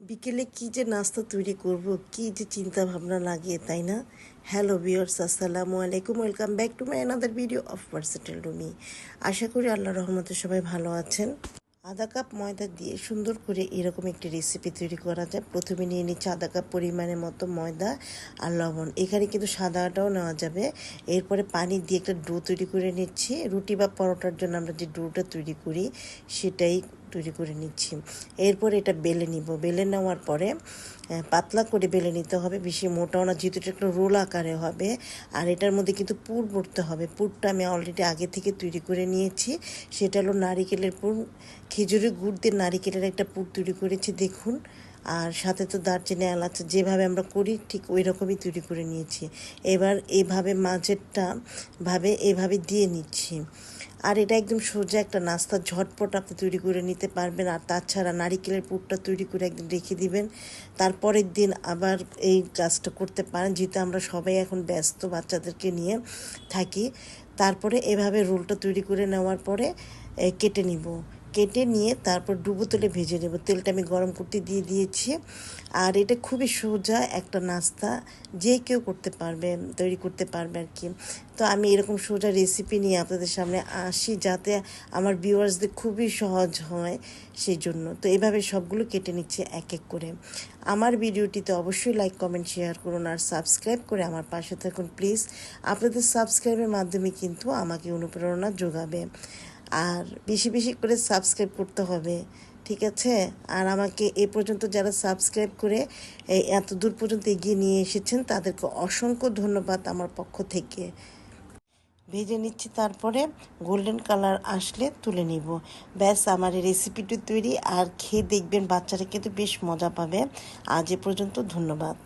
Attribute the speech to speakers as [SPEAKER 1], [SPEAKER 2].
[SPEAKER 1] বিকেলে কি যে নাস্তা তৈরি করব, কি যে চিন্তা ভাবনা লাগে, তাই না? হ্যালো বিয়ার্স আসসালামু আলাইকুম welcome back to my another video of versatile Rumi আশা করি আল্লাহ রহমতে সবাই ভালো আছেন। আধা কাপ ময়দা দিয়ে সুন্দর করে এরকম একটি রেসিপি তৈরি করা যায়। প্রথমে নিয়ে নিচ্ছে আধা কাপ পরিমাণের মতো ময়দা আর লবণ। এখানে কিন্তু সাদা আটাও নেওয়া যাবে। এরপরে পানি দিয়ে একটা ডো তৈরি করে নিচ্ছি। রুটি বা পরোটার জন্য আমরা যে ডোটা তৈরি করি, সেটাই তৈরি করে নিচ্ছি। এরপর এটা বেলে নিব। বেলে নেওয়ার পরে পাতলা করে বেলে নিতে হবে। বেশি মোটাও না, যেহেতু এটা একটা রোল আকারে হবে। আর এটার মধ্যে কিন্তু পুর ভরতে হবে। পুরটা আমি অলরেডি আগে থেকে তৈরি করে নিয়েছি। সেটা হলো নারিকেলের পুর। খেজুরের গুড় দিয়ে নারিকেলের একটা পুর তৈরি করেছি, দেখুন। আর সাথে তো দারচিনি, এলাচ, যেভাবে আমরা করি, ঠিক ওই রকমই তৈরি করে নিয়েছি। এবার এভাবে মাঝেরটা ভাবে এভাবে দিয়ে নিচ্ছি। আর এটা একদম সোজা একটা নাস্তা, ঝটপট আপনি তৈরি করে নিতে পারবেন। আর তাছাড়া নারিকেলের পুরটা তৈরি করে একদিন রেখে দিবেন। তারপরের দিন আবার এই কাজটা করতে পারেন, যেহেতু আমরা সবাই এখন ব্যস্ত বাচ্চাদেরকে নিয়ে থাকি। তারপরে এভাবে রোলটা তৈরি করে নেওয়ার পরে কেটে নিব। কেটে নিয়ে তারপর ডুবো তেলে ভেজে নেব। তেলটা আমি গরম করতে দিয়ে দিয়েছি। আর এটা খুবই সোজা একটা নাস্তা, যে কেউ করতে পারবে, তৈরি করতে পারবে আর কি। তো আমি এরকম সোজা রেসিপি নিয়ে আপনাদের সামনে আসি, যাতে আমার ভিউয়ার্সদের খুবই সহজ হয় সেই জন্য। তো এভাবে সবগুলো কেটে নিচ্ছে এক এক করে। আমার ভিডিওটিতে অবশ্যই লাইক কমেন্ট শেয়ার করুন আর সাবস্ক্রাইব করে আমার পাশে থাকুন প্লিজ আপনাদের সাবস্ক্রাইবের মাধ্যমে কিন্তু আমাকে অনুপ্রেরণা যোগাবে। আর বেশি বেশি করে সাবস্ক্রাইব করতে হবে, ঠিক আছে? আর আমাকে এ পর্যন্ত যারা সাবস্ক্রাইব করে এত দূর পর্যন্ত এগিয়ে নিয়ে এসেছেন, তাদেরকে অসংখ্য ধন্যবাদ আমার পক্ষ থেকে। ভেজে নিচ্ছি তারপরে গোল্ডেন কালার আসলে তুলে নিব। ব্যাস, আমার এই রেসিপিটি তৈরি, আর খেয়ে দেখবেন বাচ্চারা কিন্তু বেশ মজা পাবে। আজ এ পর্যন্ত ধন্যবাদ।